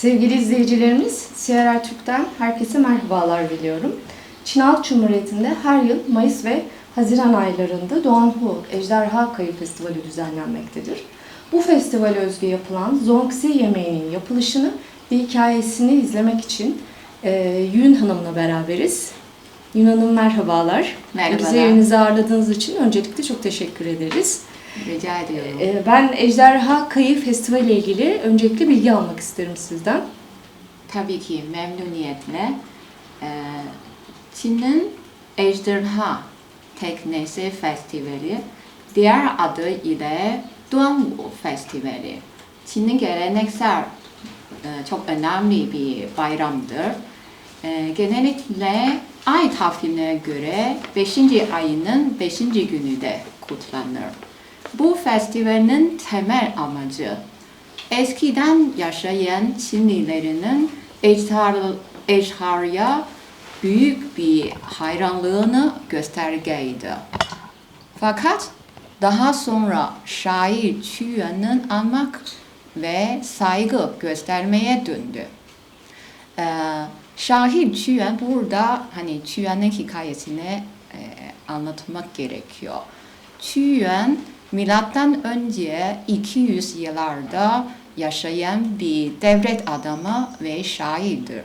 Sevgili izleyicilerimiz, CRR Türk'ten herkese merhabalar diliyorum. Çin Halk Cumhuriyeti'nde her yıl Mayıs ve Haziran aylarında Doğan Hu Ejderha Kayı Festivali düzenlenmektedir. Bu festivale özgü yapılan Zongxi yemeğinin yapılışını ve hikayesini izlemek için e, Yün Hanım'la beraberiz. Yün Hanım merhabalar. Merhabalar. Bize evinize ağırladığınız için öncelikle çok teşekkür ederiz. Rica ediyorum. E, ben Ejderha Kayı Festivali ile ilgili öncelikle bilgi almak isterim sizden. Tabii ki memnuniyetle. Ee, Çin'in Ejderha Teknesi Festivali, diğer adı ile Duanwu Festivali. Çin'in geleneksel e, çok önemli bir bayramdır. E, Genellikle ay takvimine göre 5. ayının 5. günü de kutlanır. Bu festivalin temel amacı Eskiden yaşayan Çinlilerinin ejder, büyük bir hayranlığını göstergeydi. Fakat daha sonra şair Yuan'ın anmak ve saygı göstermeye döndü. Ee, şair Yuan burada hani Yuan'ın hikayesini e, anlatmak gerekiyor. Yuan milattan önce 200 yıllarda yaşayan bir devlet adamı ve şairdir.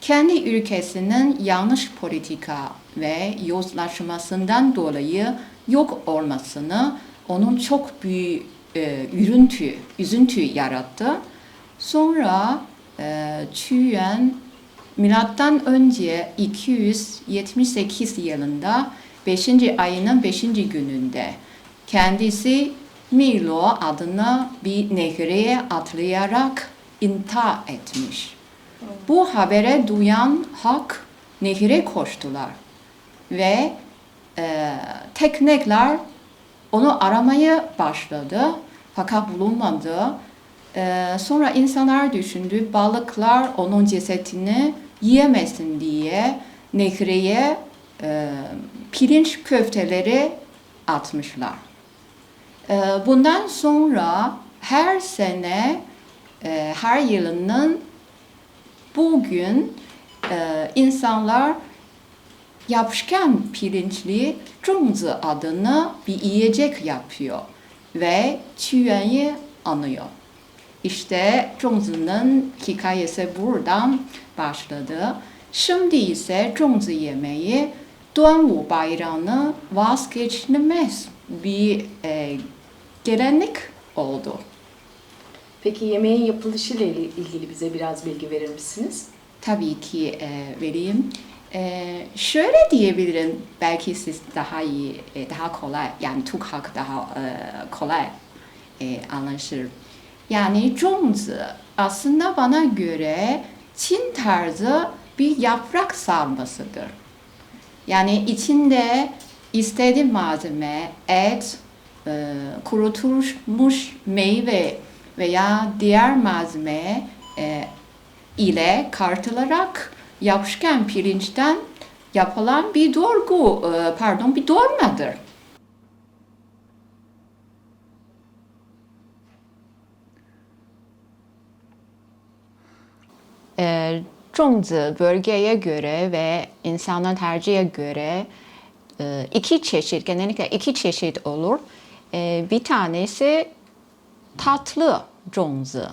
Kendi ülkesinin yanlış politika ve yozlaşmasından dolayı yok olmasını onun çok büyük e, üzüntü, üzüntü yarattı. Sonra e, Yuan milattan önce 278 yılında 5. ayının 5. gününde kendisi Milo adına bir nehre atlayarak intihar etmiş. Bu habere duyan halk nehre koştular ve e, teknekler onu aramaya başladı fakat bulunmadı. E, sonra insanlar düşündü balıklar onun cesetini yiyemesin diye nehreye e, pirinç köfteleri atmışlar. E, bundan sonra her sene e, her yılının bugün e, insanlar yapışkan pirinçli zhongzi adını bir yiyecek yapıyor ve Qu Yuan'ı anıyor. İşte zhongzi'nin hikayesi buradan başladı. Şimdi ise zhongzi yemeği Duanwu bayramı vazgeçilmez bir e, gelenek oldu. Peki yemeğin yapılışı ile ilgili bize biraz bilgi verir misiniz? Tabii ki e, vereyim. E, şöyle diyebilirim, belki siz daha iyi, e, daha kolay, yani Türk halkı daha e, kolay e, anlaşır. Yani zhongzi aslında bana göre Çin tarzı bir yaprak sarmasıdır. Yani içinde istediği malzeme, et, e, kurutulmuş meyve veya diğer malzeme e, ile kartılarak yapışkan pirinçten yapılan bir dolgu, e, pardon bir dolmadır. E, zhongzi bölgeye göre ve insanın tercihe göre e, iki çeşit, genellikle iki çeşit olur. E, bir tanesi tatlı zhongzi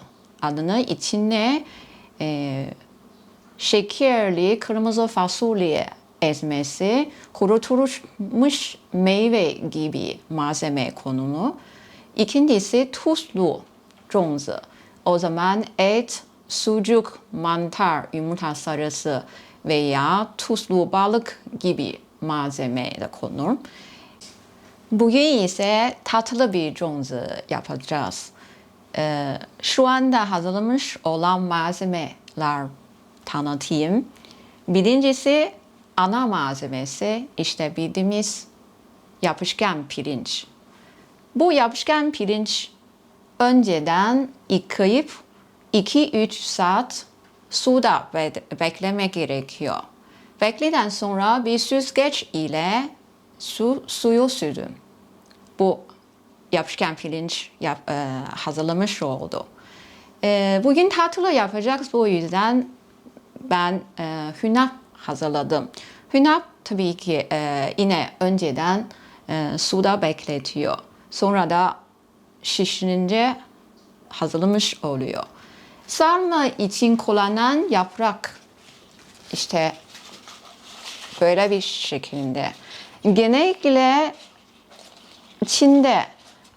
adını içine e, şekerli kırmızı fasulye ezmesi, kurutulmuş meyve gibi malzeme konulu. İkincisi tuzlu zhongzi. O zaman et, sucuk, mantar, yumurta sarısı veya tuzlu balık gibi malzeme de konur. Bugün ise tatlı bir zhongzi yapacağız. Ee, şu anda hazırlamış olan malzemeler tanıtayım. Birincisi ana malzemesi işte bildiğimiz yapışkan pirinç. Bu yapışkan pirinç önceden yıkayıp 2-3 saat suda be- beklemek gerekiyor. Bekleden sonra bir süzgeç ile su, suyu sürdüm. Bu yapışkan pirinç yap, e, hazırlamış oldu. Ee, bugün tatlı yapacağız. Bu yüzden ben e, hünap hazırladım. Hünap tabii ki e, yine önceden e, suda bekletiyor. Sonra şişirince hazırlamış oluyor. Sarma için kullanılan yaprak işte böyle bir şekilde. Genellikle Çin'de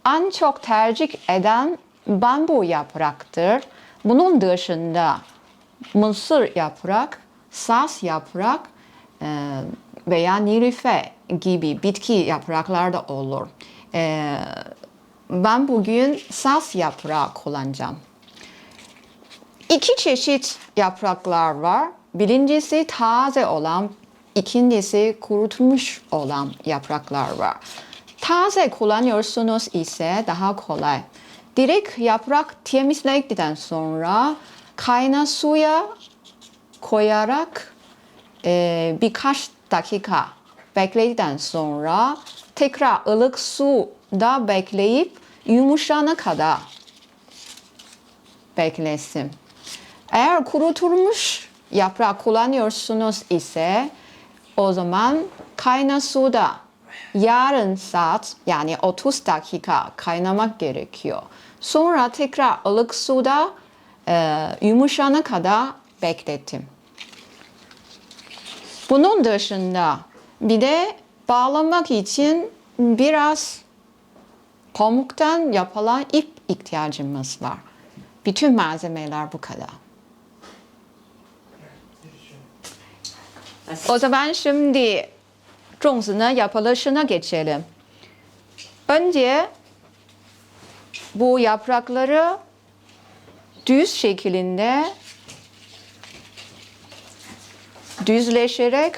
en çok tercih eden bambu yapraktır. Bunun dışında mısır yaprak, saz yaprak e, veya nilüfer gibi bitki yapraklar da olur. E, ben bugün saz yaprağı kullanacağım. İki çeşit yapraklar var. Birincisi taze olan, ikincisi kurutmuş olan yapraklar var. Taze kullanıyorsunuz ise daha kolay. Direkt yaprak temizledikten sonra kaynar suya koyarak e, birkaç dakika bekledikten sonra tekrar ılık suda bekleyip yumuşana kadar beklesin. Eğer kurutulmuş yaprak kullanıyorsunuz ise o zaman kaynar suda yarım saat yani 30 dakika kaynamak gerekiyor. Sonra tekrar ılık suda e, yumuşana kadar beklettim. Bunun dışında bir de bağlamak için biraz pamuktan yapılan ip ihtiyacımız var. Bütün malzemeler bu kadar. O zaman şimdi zongzunun yapılışına geçelim. Önce bu yaprakları düz şeklinde düzleşerek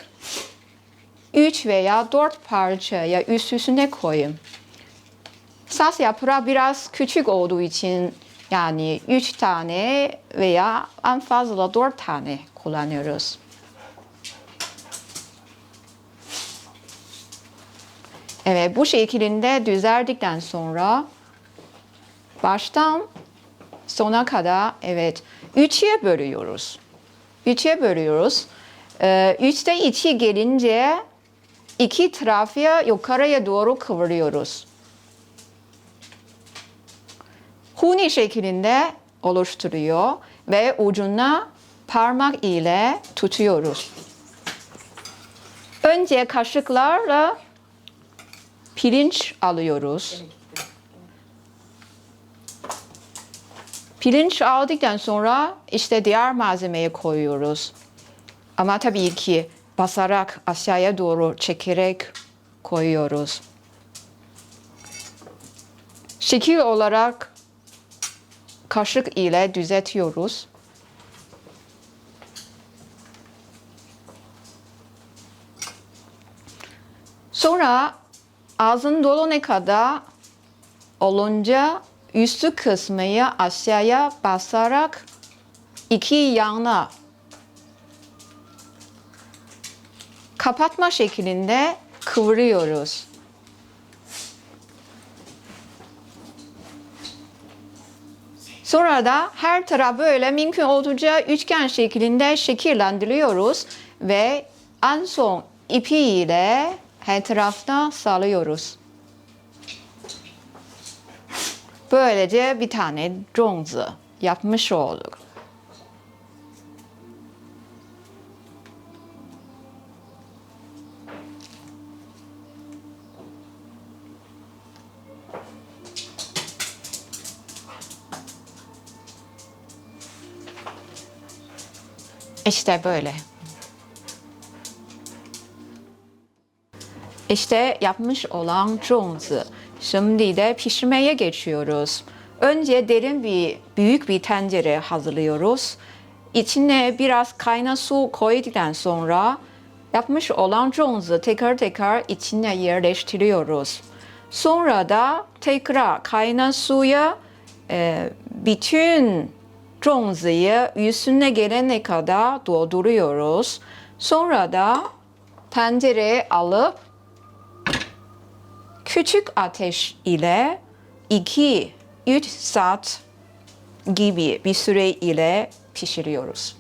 3 veya 4 parçaya üst üstüne koyun. Saz yaprağı biraz küçük olduğu için yani 3 tane veya en fazla 4 tane kullanıyoruz. Evet bu şekilde düzeldikten sonra baştan sona kadar evet üçe bölüyoruz. Üçe bölüyoruz. Ee, üçte iki gelince iki tarafı yukarıya doğru kıvırıyoruz. Huni şeklinde oluşturuyor ve ucuna parmak ile tutuyoruz. Önce kaşıklarla pirinç alıyoruz. Pirinç aldıktan sonra işte diğer malzemeyi koyuyoruz. Ama tabii ki basarak aşağıya doğru çekerek koyuyoruz. Şekil olarak kaşık ile düzeltiyoruz. Sonra ağzın dolana kadar olunca üstü kısmıyı aşağıya basarak iki yana kapatma şeklinde kıvırıyoruz. Sonra da her taraf böyle mümkün olduğunca üçgen şeklinde şekillendiriyoruz ve en son ipi ile her tarafta salıyoruz. Böylece bir tane zongzi yapmış olduk. İşte böyle. İşte yapmış olan zongzi. Şimdi de pişirmeye geçiyoruz. Önce derin bir büyük bir tencere hazırlıyoruz. İçine biraz kaynar su koyduktan sonra yapmış olan zongzi tekrar tekrar içine yerleştiriyoruz. Sonra da tekrar kaynar suya e, bütün zongziyi üstüne gelene kadar dolduruyoruz. Sonra da tencereye alıp küçük ateş ile 2-3 saat gibi bir süre ile pişiriyoruz.